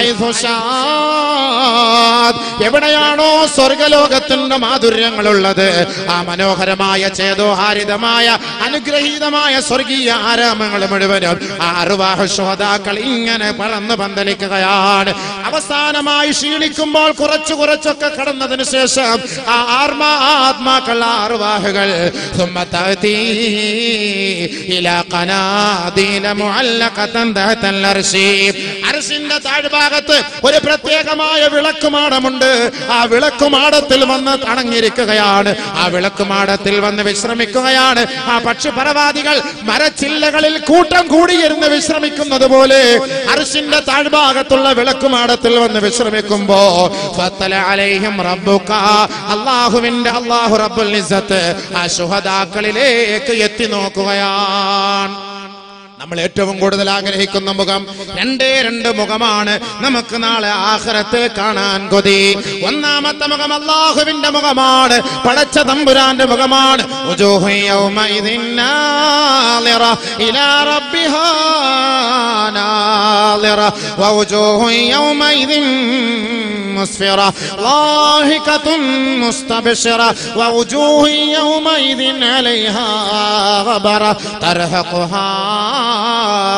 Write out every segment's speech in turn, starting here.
Χαίρομαι. എവിടെയാണോ സ്വർഗലോകത്തിന്റെ മാധുര്യങ്ങളുള്ളത്? ആ മനോഹരമായ ചേതോഹാരിതമായ അനുഗ്രഹീതമായ സ്വർഗീയ ആരാമങ്ങൾ മുഴുവനും ആ അറുവാഹ ശ്രോതാക്കൾ ഇങ്ങനെ പറന്ന് പന്തലിക്കുകയാണ്. അവസാനമായി ക്ഷീണിക്കുമ്പോൾ കുറച്ചു കുറച്ചൊക്കെ കടന്നതിന് ശേഷം ആ ആർമാ ആത്മാക്കൾ ആറുവാഹുകൾ അരസിന്റെ താഴ്ഭാഗത്ത് ഒരു പ്രത്യേകമായ വിളക്കുമാണ് വിളക്കുമാടമുണ്ട് ആ വിളക്കുമാടത്തിൽ വന്ന് അണങ്ങിയിരിക്കുകയാണ് ആ വിളക്കുമാടത്തിൽ വന്ന് വിശ്രമിക്കുകയാണ്. ആ പക്ഷിപരവാദികൾ മരച്ചില്ലകളിൽ കൂട്ടം കൂടിയിരുന്ന് വിശ്രമിക്കുന്നത് പോലെ അർശിന്റെ താഴ്ഭാഗത്തുള്ള വിളക്കുമാടത്തിൽ വന്ന് വിശ്രമിക്കുമ്പോ അള്ളാഹുവിന്റെ അള്ളാഹു റബ്ബുൽ ആ ശുഹദാക്കളിലേക്ക് എത്തി നോക്കുകയാണ്. നമ്മൾ ഏറ്റവും കൂടുതൽ ആഗ്രഹിക്കുന്ന മുഖം രണ്ടേ രണ്ട് മുഖമാണ്. നമുക്ക് നാളെ ആഹ്റത്ത് കാണാൻ കൊതി. ഒന്നാമത്തെ മുഖം അള്ളാഹുവിന്റെ മുഖമാണ്. പടച്ച തമ്പുരാന്റെ മുഖമാണ്. ഉജൂഹു യൗമഇദിൻ നാളിറ ഇലാ റബ്ബിഹാ നാളിറ വഉജൂഹു യൗമഇദിൻ مسفرة ضاحكة مستبشرة ووجوه يومئذ عليها غبرة ترهقها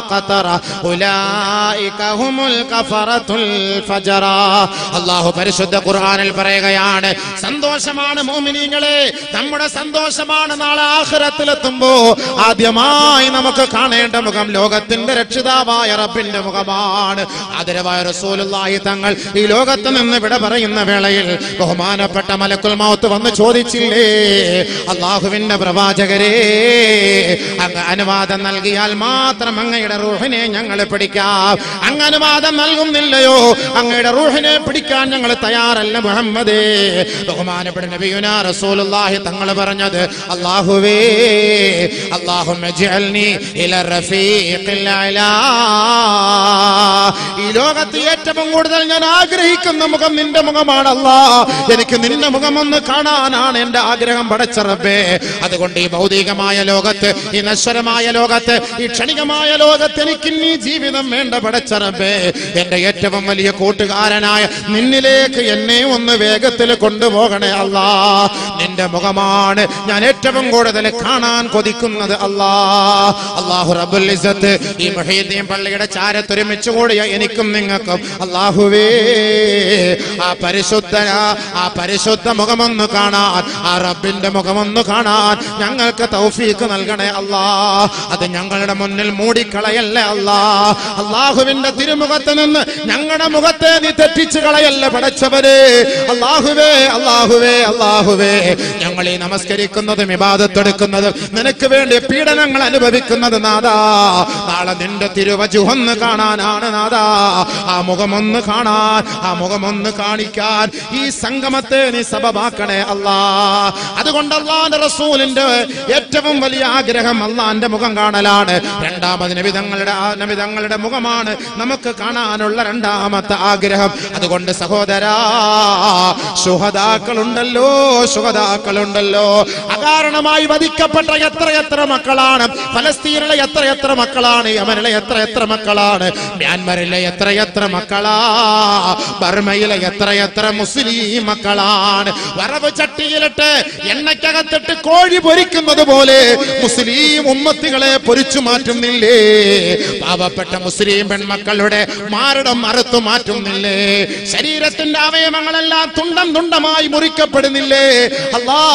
قترة أولئك هم الكفرة الفجرة الله പരിശുദ്ധ ഖുർആനിൽ പറയുകയാണ് സന്തോഷമാണ് മോമിനിങ്ങളെ നമ്മുടെ സന്തോഷമാണ് നാളെ ആഖിറത്തിലെത്തുമ്പോ ആദ്യമായി നമുക്ക് കാണേണ്ട മുഖം ലോകത്തിന്റെ രക്ഷിതാവായ റബ്ബിന്റെ മുഖമാണ് ആദരവായ റസൂലുള്ളാഹി തങ്ങൾ ഈ ലോകത്ത് നിന്ന് വിട പറയുന്ന വേളയിൽ ബഹുമാനപ്പെട്ട മലക്കുൽ മൗത്ത് വന്ന് ചോദിച്ചില്ലേ? അള്ളാഹുവിന്റെ പ്രവാചകരെ അങ്ങ് അനുവാദം നൽകിയാൽ മാത്രം അങ്ങയുടെ റൂഹിനെ ഞങ്ങൾ പിടിക്കാം. അങ്ങ് അനുവാദം നൽകുന്നില്ലയോ? അങ്ങയുടെ റൂഹിനെ പിടിക്കാൻ ഞങ്ങൾ തയ്യാറല്ല മുഹമ്മദേ. ബഹുമാനപ്പെട്ട നബിയുന റസൂലുള്ളാഹി തങ്ങൾ പറഞ്ഞത് അള്ളാഹുവേ അള്ളാഹുമ്മ ജഅൽനി ഇല റഫീഖിൽ അലാ. ഈ ലോകത്ത് ഏറ്റവും കൂടുതൽ ഞാൻ ആഗ്രഹിക്കുന്ന മുഖം നിന്റെ മുഖമാണല്ല എനിക്ക് നിന്റെ മുഖം ഒന്ന് കാണാനാണ് എന്റെ ആഗ്രഹം പടച്ചറബേ അതുകൊണ്ട് ഈ ഭൗതികമായ ലോകത്ത് ഈ നശ്വരമായ ലോകത്ത് ഈ ക്ഷണികമായ ലോകത്ത് എനിക്ക് ഇനി ജീവിതം വേണ്ട പടച്ചറബേ എന്റെ ഏറ്റവും വലിയ കൂട്ടുകാരനായ നിന്നിലേക്ക് എന്നെ ഒന്ന് വേഗത്തിൽ കൊണ്ടുപോകണേ അല്ല. നിന്റെ മുഖമാണ് ഞാൻ ഏറ്റവും കൂടുതൽ കാണാൻ കൊതിക്കുന്നത് അല്ലാ. അള്ളാഹു റബുൽ ഈ മഹീദ്ദീൻ പള്ളിയുടെ ചാരത്തൊരുമിച്ച് കൂടിയ എനിക്കും നിങ്ങൾക്കും. അള്ളാഹുവേ ആ പരിശുദ്ധ ആ പരിശുദ്ധ മുഖമൊന്ന് കാണാൻ ആ റബ്ബിന്റെ മുഖമൊന്ന് കാണാൻ ഞങ്ങൾക്ക് തൗഫീക്ക് നൽകണേ അല്ലാ. അത് ഞങ്ങളുടെ മുന്നിൽ മൂടിക്കളയല്ലേ അല്ലാ. അള്ളാഹുവിന്റെ തിരുമുഖത്ത് നിന്ന് ഞങ്ങളുടെ മുഖത്തെ നീ തെറ്റിച്ച് കളയല്ലേ പടച്ചവരെ. അള്ളാഹുവേ അള്ളാഹുവേ അള്ളാഹുവേ ഞങ്ങൾ ഈ നമസ്കരിക്കുന്നതും ഇബാദത്തെടുക്കുന്നതും നിനക്ക് വേണ്ടി പീഡനങ്ങൾ അനുഭവിക്കുന്നത് നാദാ. നാളെ നിന്റെ തിരുവചുഹൊന്ന് കാണാനാണ് നാദാ. ആ മുഖമൊന്ന് കാണാൻ ആ മുഖമൊന്ന് കാണിക്കാൻ ഈ സംഗമത്തെ നീ സബമാക്കണേ അല്ലാ. അതുകൊണ്ട് റസൂലിന്റെ ഏറ്റവും വലിയ ആഗ്രഹം അള്ളാന്റെ മുഖം കാണലാണ്. രണ്ടാമത് നബിതങ്ങളുടെ നബിതങ്ങളുടെ മുഖമാണ് നമുക്ക് കാണാനുള്ള രണ്ടാമത്തെ ആഗ്രഹം. അതുകൊണ്ട് സഹോദരാ സുഹതാക്കളുണ്ടല്ലോ സുഹതാക്കളുണ്ടല്ലോ അകാരണമായി വധിക്കപ്പെട്ട എത്ര എത്ര മക്കളാണ്? ഫലസ്തീനിലെ എത്ര എത്ര മക്കളാണ്? യമനിലെ എത്ര എത്ര മക്കളാണ്? മ്യാൻമറിലെ എത്ര എത്ര മക്കളാ? ബർമയിലെ എത്ര എത്ര മുസ്ലിം മക്കളാണ്? വറവ് ചട്ടിയിലിട്ട് എണ്ണയ്ക്കകത്തിട്ട് കോഴി പൊരിക്കുന്നത് പോലെ മുസ്ലിം ഉമ്മത്തികളെ പൊരിച്ചു മാറ്റുന്നില്ലേ? പാവപ്പെട്ട മുസ്ലിം പെൺമക്കളുടെ മാരടം മറുത്തു മാറ്റുന്നില്ലേ? ശരീരത്തിന്റെ അവയവങ്ങളെല്ലാം തുണ്ടം തുണ്ടമായി മുറിക്കപ്പെടുന്നില്ലേ?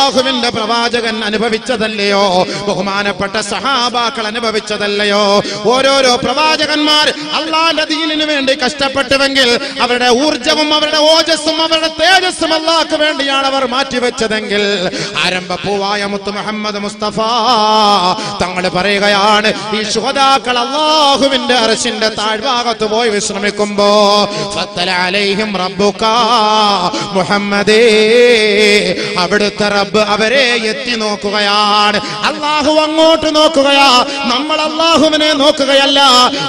അള്ളാഹുവിന്റെ പ്രവാചകൻ അനുഭവിച്ചതല്ലയോ? ബഹുമാനപ്പെട്ട സഹാബാക്കൾ അനുഭവിച്ചതല്ലയോ? ഓരോരോ പ്രവാചകന്മാർ അള്ളാന്റെ ദീനിനു വേണ്ടി കഷ്ടപ്പെട്ടുവെങ്കിൽ അവരുടെ ഊർജവും അവരുടെ ഓജസ്സും അവരുടെ തേജസ്സും അള്ളാഹ്ക്ക് വേണ്ടിയാണ് അവർ മാറ്റിവെച്ചതെങ്കിൽ ആരംഭ പൂവായ മുത്ത് മുഹമ്മദ് മുസ്തഫ തങ്ങൾ പറയുകയാണ് ഈ ശുഹതാക്കൾ അള്ളാഹുവിന്റെ അറശിന്റെ താഴ്ഭാഗത്ത് പോയി വിശ്രമിക്കുമ്പോ അവിടുത്തെ റബ്ബ് അവരെ എത്തി നോക്കുകയാണ്. അള്ളാഹു അങ്ങോട്ട് നോക്കുകയാ. നമ്മൾ അള്ളാഹുവിനെ നോക്കുകയല്ല.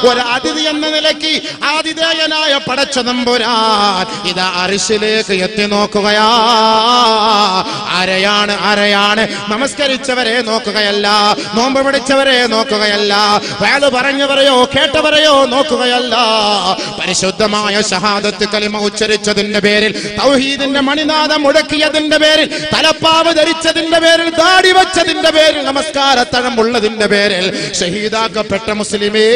ഒരു അതിഥി എന്ന നിലയ്ക്ക് ആതിഥേയനായ പടച്ച നമ്പുരാൻ ഇത് അരിശിലേക്ക് എത്തി നോക്കുകയാ. ആരെയാണ് ആരെയാണ് നമസ്കരിച്ചവരെ നോക്കുകയല്ല. നോമ്പ് പിടിച്ചവരെ നോക്കുകയല്ല. വേൾ പറഞ്ഞവരെയോ കേട്ടവരെയോ നോക്കുകയല്ല. പരിശുദ്ധമായ ഷഹാദത്ത് കലിമ ഉച്ചരിച്ചതിന്റെ പേരിൽ തൗഹീദിന്റെ മണിനാഥം മുടക്കിയതിന്റെ പേരിൽ തലപ്പാവ് ധരിച്ചതിന്റെ പേരിൽ ദാടി വെച്ചതിന്റെ പേരിൽ നമസ്കാരത്തഴമുള്ളതിന്റെ പേരിൽ ഷഹീദാക്കപ്പെട്ട മുസ്ലിമേ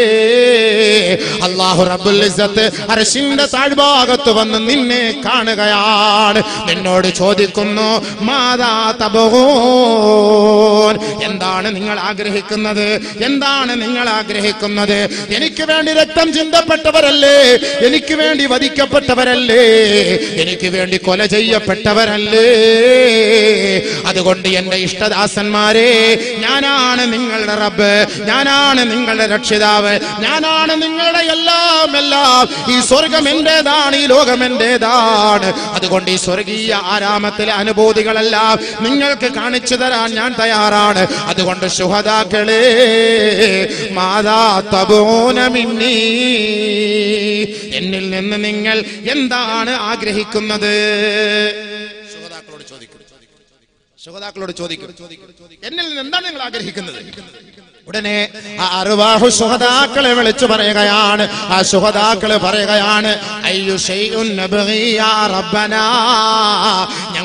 അള്ളാഹു റബ്ബുൽ ഇസ്സത്ത് അരശിന്റെ താഴ്ഭാഗത്ത് വന്ന് നിന്നെ കാണുകയാണ്. നിന്നോട് ചോദിക്കുന്നു മാതാ തബഹൂൻ? എന്താണ് നിങ്ങൾ ആഗ്രഹിക്കുന്നത്? എന്താണ് നിങ്ങൾ ആഗ്രഹിക്കുന്നത്? എനിക്ക് വേണ്ടി രക്തം ചിന്തപ്പെട്ടവരല്ലേ? എനിക്ക് വേണ്ടി വധിക്കപ്പെട്ടവരല്ലേ? എനിക്ക് വേണ്ടി കൊല ചെയ്യപ്പെട്ടവരല്ലേ? അതുകൊണ്ട് എന്റെ ഇഷ്ടദാസന്മാരെ ഞാനാണ് നിങ്ങളുടെ റബ്ബ് ഞാനാണ് നിങ്ങളുടെ രക്ഷിതാവ് ഞാനാണ് നിങ്ങളുടെ എല്ലാം എല്ലാം. ഈ സ്വർഗം എന്റേതാണ് ഈ ലോകം എന്റേതാണ്. അതുകൊണ്ട് ഈ സ്വർഗീയ ആരാമത്തിലെ അനുഭൂതികളെല്ലാം നിങ്ങൾക്ക് കാണിച്ചു തരാൻ ഞാൻ തയ്യാറാണ്. അതുകൊണ്ട് ശുഹദാക്കളെ മാതാ തപോനമിന്നീ എന്നിൽ നിന്ന് നിങ്ങൾ എന്താണ് ആഗ്രഹിക്കുന്നത്? ശുഹതാക്കളോട് ചോദിക്കും എന്നിൽ നിന്ന് എന്താണ് നിങ്ങൾ ആഗ്രഹിക്കുന്നത്? ഉടനെ ആ അറുവാഹു സുഹതാക്കളെ വിളിച്ചു പറയുകയാണ്. ആ സുഹതാക്കൾ പറയുകയാണ്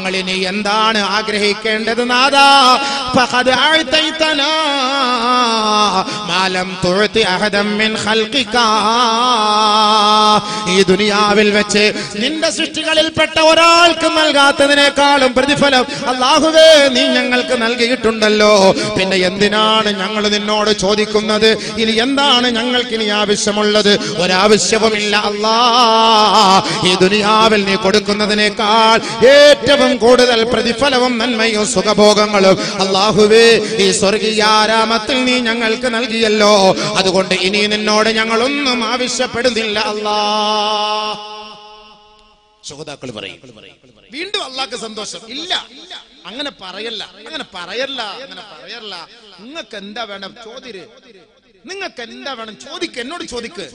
ഞങ്ങൾ ഇനി എന്താണ് ആഗ്രഹിക്കേണ്ടത് നാദാ മാലം തുഅതി അഹദം മിൻ ഈ ദുനിയാവിൽ വെച്ച് നിന്റെ സൃഷ്ടികളിൽപ്പെട്ട ഒരാൾക്ക് നൽകാത്തതിനേക്കാളും പ്രതിഫലം അള്ളാഹുവേ നീ ഞങ്ങൾക്ക് നൽകിയിട്ടുണ്ടല്ലോ. പിന്നെ എന്തിനാണ് ഞങ്ങൾ നിന്നോട് ചോദിക്കുന്നത്? ഇനി എന്താണ് ഞങ്ങൾക്ക് ഇനി ആവശ്യമുള്ളത്? ഒരാവശ്യവുമില്ല അല്ലാ. ഈ ദുനിയാവിൽ നീ കൊടുക്കുന്നതിനേക്കാൾ ഏറ്റവും കൂടുതൽ പ്രതിഫലവും നന്മയും സുഖഭോഗങ്ങളും. അള്ളാഹുവേ ഈ സ്വർഗീയ ആരാമത്തിൽ നീ ഞങ്ങൾക്ക് നൽകിയല്ലോ. അതുകൊണ്ട് ഇനി നിന്നോട് ഞങ്ങളൊന്നും ആവശ്യപ്പെടുന്നില്ല അല്ലാ. സുഹൃതാക്കൾ പറയും. വീണ്ടും അള്ളാഹ്ക്ക് സന്തോഷം. ഇല്ല. അങ്ങനെ പറയല്ല. അങ്ങനെ പറയല്ല. അങ്ങനെ പറയല്ല. നിങ്ങൾക്ക് എന്താ വേണം? ചോദ്യര് നിങ്ങൾക്ക് എന്താ വേണം? ചോദിക്ക് എന്നോട് ചോദിക്ക്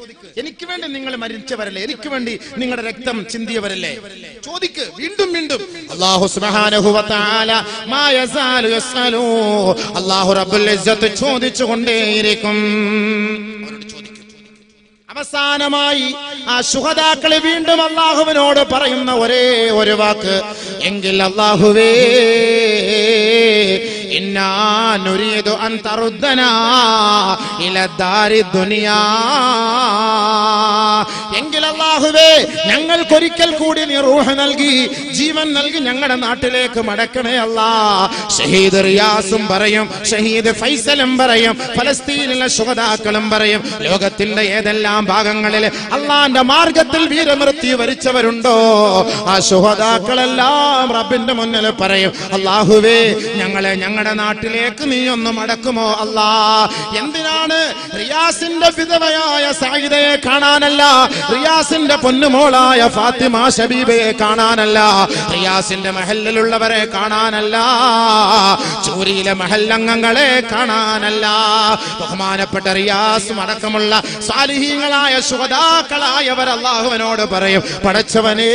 എനിക്ക് വേണ്ടി നിങ്ങൾ മരിച്ചവരല്ലേ? എനിക്ക് വേണ്ടി നിങ്ങളുടെ രക്തം ചിന്തിയവരല്ലേ? ചോദിക്ക് വീണ്ടും വീണ്ടും. അള്ളാഹു റബ്ബുൽ ഇസ്സത്ത് ചോദിച്ചു കൊണ്ടേയിരിക്കും അവരോട് ചോദിക്കും. അവസാനമായി ആ സുഹതാക്കളെ വീണ്ടും അള്ളാഹുവിനോട് പറയുന്ന ഒരേ ഒരു വാക്ക്. എങ്കിൽ അള്ളാഹുവേ إنا نريد أن تردنا إلى الدار الدنيا. അള്ളാഹുവേ ഞങ്ങൾക്കൊരിക്കൽ കൂടി നീ റൂഹ് നൽകി ജീവൻ നൽകി ഞങ്ങളുടെ നാട്ടിലേക്ക് മടക്കണേ അല്ലാ. ഷഹീദ് റിയാസും പറയും ഷഹീദ് ഫൈസലും പറയും ഫലസ്തീനിലെ ശുഭതാക്കളും പറയും ലോകത്തിന്റെ ഏതെല്ലാം ഭാഗങ്ങളിൽ അള്ളാന്റെ മാർഗത്തിൽ വീരമൃത്യു വരിച്ചവരുണ്ടോ? ആ ശുഹതാക്കളെല്ലാം റബ്ബിന്റെ മുന്നിൽ പറയും അള്ളാഹുവേ ഞങ്ങളെ ഞങ്ങളുടെ നാട്ടിലേക്ക് നീ ഒന്ന് മടക്കുമോ അല്ലാ? എന്തിനാണ് റിയാസിന്റെ വിധവയായ സാഹിതയെ കാണാനല്ല? റിയാസിന്റെ പൊന്നുമോളായ ഫാത്തിമ ഷബീബയെ കാണാനല്ല. റിയാസിന്റെ മഹല്ലിലുള്ളവരെ കാണാനല്ല. ചൂരിയിലെ മഹല്ലംഗങ്ങളെ കാണാനല്ല. ബഹുമാനപ്പെട്ട റിയാസും അടക്കമുള്ള സാലിഹീങ്ങളായ സുഹതാക്കളായവർ അള്ളാഹുവിനോട് പറയും പടച്ചവനേ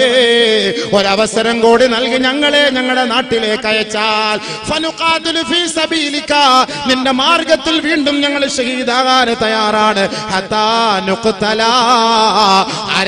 ഒരവസരം കൂടി നൽകി ഞങ്ങളെ ഞങ്ങളുടെ നാട്ടിലേക്ക് അയച്ചാൽ. നിന്റെ മാർഗത്തിൽ വീണ്ടും ഞങ്ങൾ ഷഹീദാകാൻ തയ്യാറാണ്. നുഖ്തലാ.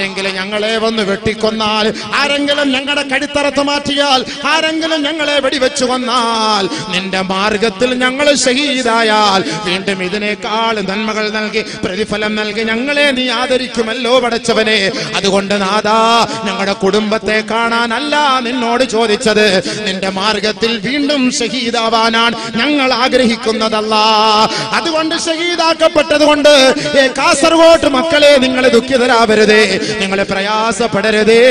ആരെങ്കിലും ഞങ്ങളെ വന്ന് വെട്ടിക്കൊന്നാൽ. ആരെങ്കിലും ഞങ്ങളുടെ കടിത്തറത്ത് മാറ്റിയാൽ ആരെങ്കിലും ഞങ്ങളെ വെടിവെച്ചു കൊന്നാൽ നിന്റെ മാർഗത്തിൽ ഞങ്ങൾ ഷഹീദായാൽ വീണ്ടും ഇതിനേക്കാൾ നന്മകൾ നൽകി പ്രതിഫലം നൽകി ഞങ്ങളെ നീ ആദരിക്കുമല്ലോ പടച്ചവനെ. അതുകൊണ്ട് നാദാ ഞങ്ങളുടെ കുടുംബത്തെ കാണാനല്ല നിന്നോട് ചോദിച്ചത്. നിന്റെ മാർഗത്തിൽ വീണ്ടും ഷഹീദാവാനാണ് ഞങ്ങൾ ആഗ്രഹിക്കുന്നതല്ല. അതുകൊണ്ട് ഷഹീദാക്കപ്പെട്ടത് കൊണ്ട് കാസർഗോട്ട് മക്കളെ നിങ്ങൾ ദുഃഖിതരാവരുതേ. നിങ്ങൾ പ്രയാസപ്പെടരുതേ.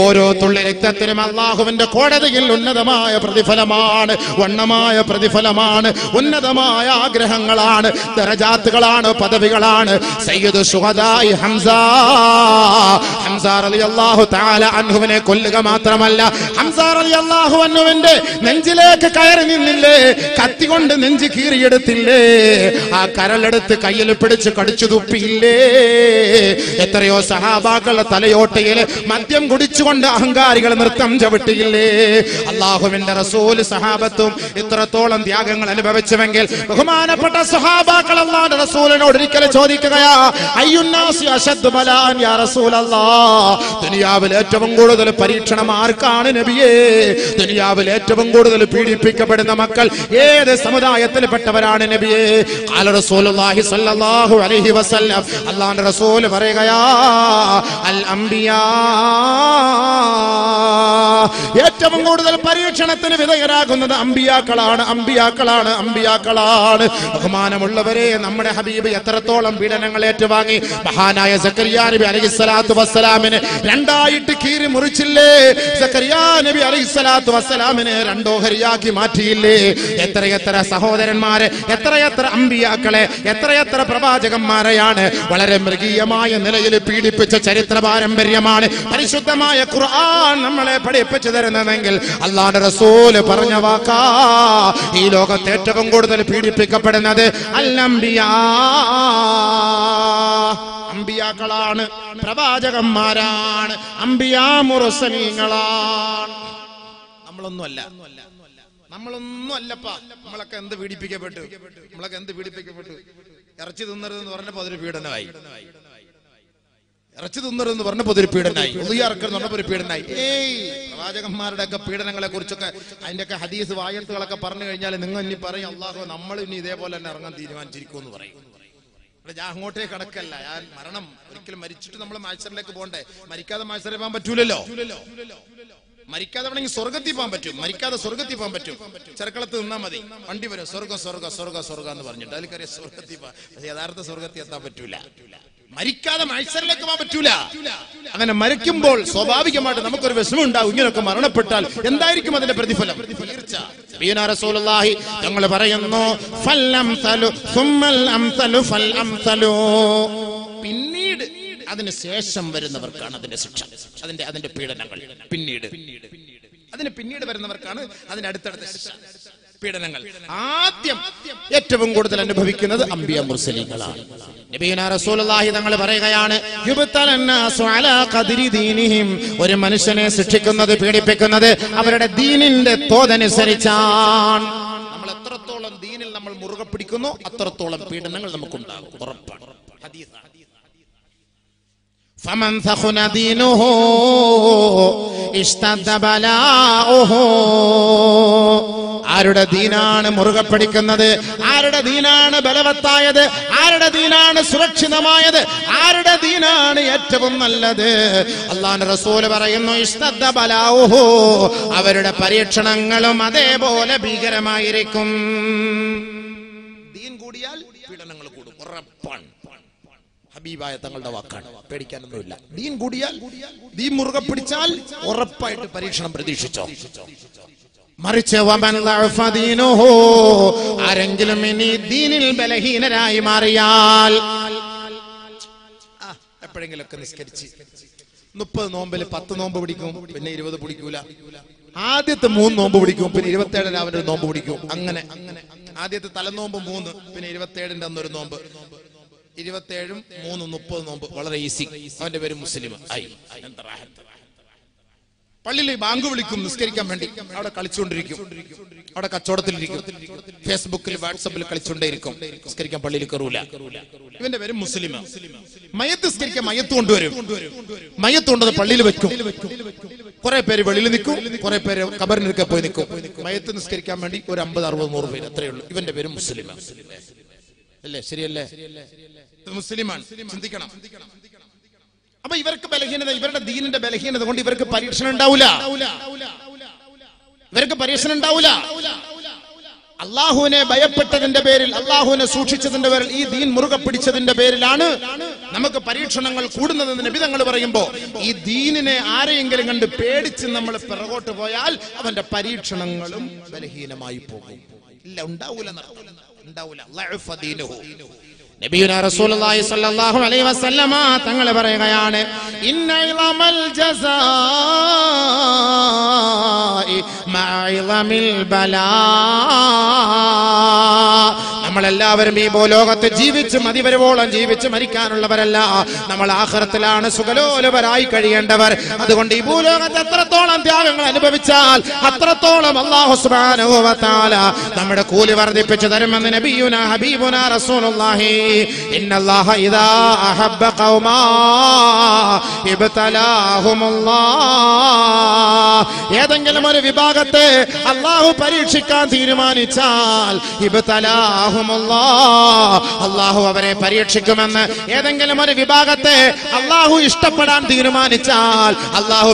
ഓരോ തുള്ളി രക്തത്തിനും അള്ളാഹുവിന്റെ കോടതിയിൽ ഉന്നതമായ പ്രതിഫലമാണ് വണ്ണമായ പ്രതിഫലമാണ് ഉന്നതമായ ആഗ്രഹങ്ങളാണ് ദറജാത്തുകളാണ് പദവികളാണ്. സയ്യിദ് സുഹദായി ഹംസ. ഹംസ അലി അള്ളാഹു താല അൻഹുവിനെ കൊല്ലുക മാത്രമല്ല ഹംസ അലി അള്ളാഹു അന്നുവിന്റെ നെഞ്ചിലേക്ക് കയറി നിന്നില്ലേ? കത്തി കൊണ്ട് നെഞ്ച് കീറിയെടുത്തില്ലേ? ആ കരലെടുത്ത് കയ്യിൽ പിടിച്ച് കടിച്ചു തുപ്പിയില്ലേ? എത്രയോ സഹാബാക്കളുടെ തലയോട്ടയിൽ മദ്യം കുടിച്ചുകൊണ്ട് അഹങ്കാരികൾ നൃത്തം ചവിട്ടിയില്ലേ? അള്ളാഹുവിന്റെ റസൂൽ സഹാബത്തും ഇത്രത്തോളം ത്യാഗങ്ങൾ അനുഭവിച്ചുവെങ്കിൽ ബഹുമാനപ്പെട്ട സഹാബാക്കൾ അള്ളാഹുന്റെ റസൂലിനോട് ഒരിക്കലും ചോദിക്കുകയാ അശദ് യാ ഏറ്റവും കൂടുതൽ പരീക്ഷണം ആർക്കാണ് നബിയേ? ദുനിയാവിൽ ഏറ്റവും കൂടുതൽ പീഡിപ്പിക്കപ്പെടുന്ന മക്കൾ ഏത് സമുദായത്തിൽപ്പെട്ടവരാണ് നബിയേ? സ്വല്ലല്ലാഹു അലൈഹി വസല്ലം. അള്ളാന്റെ റസൂൽ പറയുകയാ الأنبياء. ഏറ്റവും കൂടുതൽ പരീക്ഷണത്തിന് വിധേയരാകുന്നത് അമ്പിയാക്കളാണ്. അമ്പിയാക്കളാണ് അമ്പിയാക്കളാണ്. ബഹുമാനമുള്ളവരെ നമ്മുടെ ഹബീബ് എത്രത്തോളം പീഡനങ്ങൾ ഏറ്റുവാങ്ങി. മഹാനായ സക്കരിയ നബി അലൈഹി സ്വലാത്തു വസ്സലാമിന് രണ്ടായിട്ട് കീറി മുറിച്ചില്ലേ? സക്കരിയ നബി അലൈഹി സ്വലാത്തു രണ്ടോ രണ്ടോഹരിയാക്കി മാറ്റിയില്ലേ? എത്രയെത്ര സഹോദരന്മാരെ എത്രയെത്ര അമ്പിയാക്കളെ എത്രയെത്ര പ്രവാചകന്മാരെയാണ് വളരെ മൃഗീയമായ നിലയിൽ പീഡിപ്പിച്ച ചരിത്ര പാരമ്പര്യമാണ് പരിശുദ്ധമായ ഖുർആൻ നമ്മളെ പഠിപ്പിച്ചു തരുന്നതെങ്കിൽ അള്ളാന്റെ റസൂൽ പറഞ്ഞ വാക്കാ. ഈ ലോകത്ത് ഏറ്റവും കൂടുതൽ പീഡിപ്പിക്കപ്പെടുന്നത് അല്ലംബിയാ അമ്പിയാക്കളാണ് പ്രവാചകന്മാരാണ് അമ്പിയാ മുറസനീങ്ങളാണ് നമ്മളൊന്നുമല്ല. നമ്മളൊന്നും അല്ലപ്പാ നമ്മളൊക്കെ എന്ത് പീഡിപ്പിക്കപ്പെട്ടു? നമ്മളൊക്കെ എന്ത് പീഡിപ്പിക്കപ്പെട്ടു? ഇറച്ചി തിന്നരുതെന്ന് പറഞ്ഞപ്പോ അതൊരു പീഡനമായി. ഇറച്ചി തിന്നരുതെന്ന് പറഞ്ഞപ്പോ ഒരു പീഡനായി. ഉദയാർക്കെന്ന് പറഞ്ഞപ്പോ ഒരു പീഡനായി. ഏയ് പ്രവാചകന്മാരുടെ ഒക്കെ പീഡനങ്ങളെ കുറിച്ചൊക്കെ അതിന്റെ ഒക്കെ ഹദീസ് വായത്തുകളൊക്കെ പറഞ്ഞു കഴിഞ്ഞാൽ നിങ്ങൾ ഇനി പറയും അള്ളാഹു നമ്മൾ ഇനി ഇതേപോലെ തന്നെ ഇറങ്ങാൻ തീരുമാനിച്ചിരിക്കും എന്ന് പറയും. ഞാൻ അങ്ങോട്ടേ കടക്കല്ല ഞാൻ മരണം ഒരിക്കലും മരിച്ചിട്ട് നമ്മൾ മാത്സറിലേക്ക് പോകണ്ടേ? മരിക്കാതെ മാത്സരം പോകാൻ പറ്റൂലല്ലോ? മരിക്കാതെ വേണമെങ്കിൽ സ്വർഗത്തിൽ പോകാൻ പറ്റും. മരിക്കാതെ സ്വർഗത്തിൽ പോകാൻ പറ്റും. ചെറുക്കളത്ത് നിന്നാ മതി. വണ്ടി വരും. സ്വർഗ സ്വർഗ സ്വർഗ സ്വർഗ എന്ന് പറഞ്ഞിട്ട്. അതിൽ കയറിയ സ്വർഗത്തിൽ യഥാർത്ഥ സ്വർഗത്തിൽ എത്താൻ പറ്റൂല. മരിക്കാതെ മത്സരത്തിലേക്ക് പോകാൻ പറ്റൂല. അങ്ങനെ മരിക്കുമ്പോൾ സ്വാഭാവികമായിട്ട് നമുക്കൊരു വിഷമം ഉണ്ടാവും ഇങ്ങനെയൊക്കെ മരണപ്പെട്ടാൽ എന്തായിരിക്കും അതിന്റെ പ്രതിഫലം? ഞങ്ങൾ പറയുന്നു പിന്നീട് അതിന് ശേഷം വരുന്നവർക്കാണ് അതിന്റെ ശിക്ഷ. അതിന്റെ അതിന്റെ പീഡനങ്ങൾ. പിന്നീട്. അതിന് പിന്നീട് വരുന്നവർക്കാണ് അതിന്റെ അടുത്തടുത്ത ശിക്ഷ. പീഡനങ്ങൾ. ആദ്യം ഏറ്റവും കൂടുതൽ അനുഭവിക്കുന്നത് അമ്പിയ മുർസലിങ്ങളാണ്. നബീന റസൂലുള്ളാഹി തങ്ങൾ പറയുകയാണ് ഒരു മനുഷ്യനെ ശിക്ഷിക്കുന്നത് പീഡിപ്പിക്കുന്നത് അവരുടെ ദീനിന്റെ തോതനുസരിച്ചാണ്. നമ്മൾ എത്രത്തോളം ദീനിൽ നമ്മൾ മുറുകെ പിടിക്കുന്നു അത്രത്തോളം പീഡനങ്ങൾ നമുക്കുണ്ടാകും. ഉറപ്പാണ്. ഹദീസാണ്. فمن ثخن دينه اشتد بلاؤه ആരുടെ ദീനാണ് മുറുകെ പിടിക്കുന്നത് ആരുടെ ദീനാണ് ബലവത്തായത് ആരുടെ ദീനാണ് സുരക്ഷിതമായത് ആരുടെ ദീനാണ് ഏറ്റവും നല്ലത് അള്ളാഹ് റസൂല് പറയുന്നു ഇഷ്ടദ്ദ ബലാവുഹു അവരുടെ പരീക്ഷണങ്ങളും അതേപോലെ ഭീകരമായിരിക്കും ദീൻ കൂടിയാൽ പീഡനങ്ങൾ കൂടും ഉറപ്പാണ് ഹബീബായ തങ്ങളുടെ വാക്കാണ്. പേടിക്കാനൊന്നുമില്ല. ദീൻ കൂടിയാൽ ദീൻ മുറുകെ പിടിച്ചാൽ ഉറപ്പായിട്ട് പരീക്ഷണം പ്രതീക്ഷിച്ചോ. മറിച്ച് ആരെങ്കിലും ഇനി ദീനിൽ ബലഹീനരായി മാറിയാൽ എപ്പോഴെങ്കിലൊക്കെ നിസ്കരിച്ച്. മുപ്പത് നോമ്പിൽ പത്ത് നോമ്പ് പിടിക്കും പിന്നെ ഇരുപത് പിടിക്കൂല. ആദ്യത്തെ മൂന്ന് നോമ്പ് പിടിക്കും പിന്നെ ഇരുപത്തേഴ് രാവിലെ ഒരു നോമ്പ് പിടിക്കും. അങ്ങനെ അങ്ങനെ ആദ്യത്തെ തലനോമ്പ് മൂന്ന് പിന്നെ ഇരുപത്തേഴിന്റെ അന്നൊരു നോമ്പ്. ഇരുപത്തേഴും മൂന്ന് മുപ്പത് നോമ്പ് വളരെ ഈസി. അവന്റെ പേര് മുസ്ലിം ആയി പള്ളിയിൽ ബാങ്ക് വിളിക്കും നിസ്കരിക്കാൻ വേണ്ടി. അവിടെ കളിച്ചുകൊണ്ടിരിക്കും. അവിടെ കച്ചവടത്തിലിരിക്കും. ഫേസ്ബുക്കിൽ വാട്സപ്പിൽ കളിച്ചുകൊണ്ടേയിരിക്കും. നിസ്കരിക്കാൻ പള്ളിയിൽ കയറൂല. ഇവന്റെ പേര് മുസ്ലിം മയത്ത് നിസ്കരിക്കാൻ മയത്ത് കൊണ്ടുവരും. മയത്ത് കൊണ്ടത് പള്ളിയിൽ വെക്കും. കുറെ പേര് വെളിയിൽ നിൽക്കും. കുറെ പേര് കബറിനൊക്കെ പോയി നിൽക്കും. മയത്ത് നിസ്കരിക്കാൻ വേണ്ടി ഒരു അമ്പത് അറുപത് നൂറ് പേര്. അത്രയുള്ളൂ ഇവന്റെ പേര് മുസ്ലിം അല്ലേ? ശരിയല്ലേ? മുസ്ലിമാണ്. ചിന്തിക്കണം. അപ്പൊ ഇവർക്ക് ബലഹീനത ഇവരുടെ ദീനിന്റെ ബലഹീനത കൊണ്ട് ഇവർക്ക് പരീക്ഷണം ഉണ്ടാവില്ല ഇവർക്ക് പരീക്ഷണം ഉണ്ടാവില്ല അള്ളാഹുവിനെ ഭയപ്പെട്ടതിന്റെ പേരിൽ അള്ളാഹുവിനെ സൂക്ഷിച്ചതിന്റെ പേരിൽ ഈ ദീൻ മുറുകെ പിടിച്ചതിന്റെ പേരിലാണ് നമുക്ക് പരീക്ഷണങ്ങൾ കൂടുന്നതെന്ന് നബിതങ്ങൾ പറയുമ്പോ ഈ ദീനിനെ ആരെയെങ്കിലും കണ്ട് പേടിച്ച് നമ്മൾ പിറകോട്ട് പോയാൽ അവന്റെ പരീക്ഷണങ്ങളും ബലഹീനമായി പോകും. ഇല്ല ഉണ്ടാവൂല നടക്കൂല. ഉണ്ടാവൂല ലഅഫ ദീനുഹു. നബിയുന റസൂലുള്ളാഹി സ്വല്ലല്ലാഹു അലൈഹി വസല്ലമ തങ്ങൾ പറയുകയാണ് ഇന്ന ഇളമൽ ജസാഇ മഇളമിൽ ബലാ നമ്മളെല്ലാവരും ഈ ഭൂലോകത്ത് ജീവിച്ച് മതിവരുവോളം ജീവിച്ച് മരിക്കാനുള്ളവരല്ല. നമ്മൾ ആഹ്റത്തിലാണ് സുഖലോലവരായി കഴിയേണ്ടവർ. അതുകൊണ്ട് ഈ ഭൂലോകത്ത് എത്രത്തോളം ത്യാഗങ്ങൾ അനുഭവിച്ചാൽ അത്രത്തോളം അള്ളാഹു സുബ്ഹാനഹു വ തആല നമ്മുടെ കൂലി വർദ്ധിപ്പിച്ചു തരുമെന്ന് നബിയുന ഹബീബുന റസൂലുള്ളാഹി. ഇന്നല്ലാഹ ഇദാ അഹബ്ബ ഖൗമാ ഏതെങ്കിലും ഒരു വിഭാഗത്തെ അള്ളാഹു പരീക്ഷിക്കാൻ തീരുമാനിച്ചാൽ അള്ളാഹു അവരെ പരീക്ഷിക്കുമെന്ന് ഏതെങ്കിലും ഒരു വിഭാഗത്തെ അള്ളാഹു ഇഷ്ടപ്പെടാൻ തീരുമാനിച്ചാൽ അള്ളാഹു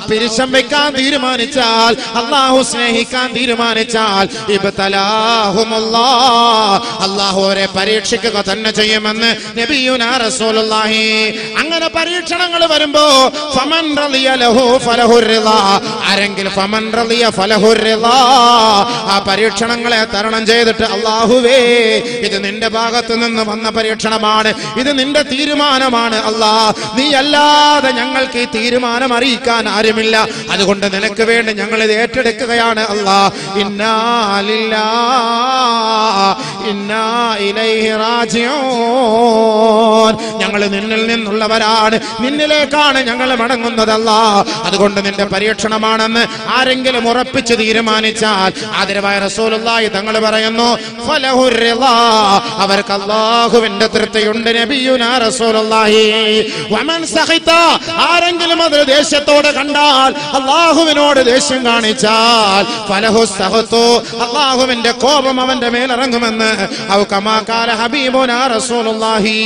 വെക്കാൻ തീരുമാനിച്ചാൽ അള്ളാഹു സ്നേഹിക്കാൻ തീരുമാനിച്ചാൽ ഇബ്തലാഹുമുല്ലാ. അള്ളാഹു അവരെ പരീക്ഷിക്കുക തന്നെ ചെയ്യുമെന്ന് നബിയുനാ റസൂലുള്ളാഹി. അങ്ങനെ പരീക്ഷണങ്ങൾ വരുമ്പോ ഫമൻ റളിയ ലഹു ഫലഹുർ ആരെങ്കിലും ഫമൻ റളിയ ഫലഹുർ ആ പരീക്ഷണങ്ങളെ തരണം ചെയ്തിട്ട് അള്ളാഹുവേ ഇത് നിന്റെ ഭാഗത്ത് നിന്ന് വന്ന പരീക്ഷണമാണ്. ഇത് നിന്റെ തീരുമാനമാണ് അല്ലാ നീ അല്ലാതെ ഞങ്ങൾക്ക് ഈ തീരുമാനം അറിയിക്കാൻ ആരുമില്ല. അതുകൊണ്ട് നിനക്ക് വേണ്ടി ഞങ്ങൾ ഇത് ഏറ്റെടുക്കുകയാണ് അല്ലാ ഇന്നാലില്ലാ ഞങ്ങൾ നിന്നിൽ നിന്നുള്ളവരാണ്. നിന്നിലേക്കാണ് ഞങ്ങൾ മടങ്ങുന്നതല്ല. അതുകൊണ്ട് നിന്റെ പരീക്ഷണമാണെന്ന് ആരെങ്കിലും ഉറപ്പിച്ച് തീരുമാനിച്ചാൽ ആദരവായ റസൂലുള്ളാഹി തങ്ങൾ പറയുന്നു. അവർക്ക് അള്ളാഹുവിന്റെ തൃപ്തിയുണ്ട് നബിയുനാ റസൂലുള്ളാഹി. വമൻ സഹിത. ആരെങ്കിലും അത് ദേഷ്യത്തോടെ കണ്ടാൽ അള്ളാഹുവിനോട് ദേഷ്യം കാണിച്ചാൽ ഫലഹു അള്ളാഹുവിന്റെ കോപം അവന്റെ മേലിറങ്ങുമെന്ന് ഔ കമാ കാല رسول റസൂലുള്ളാഹി.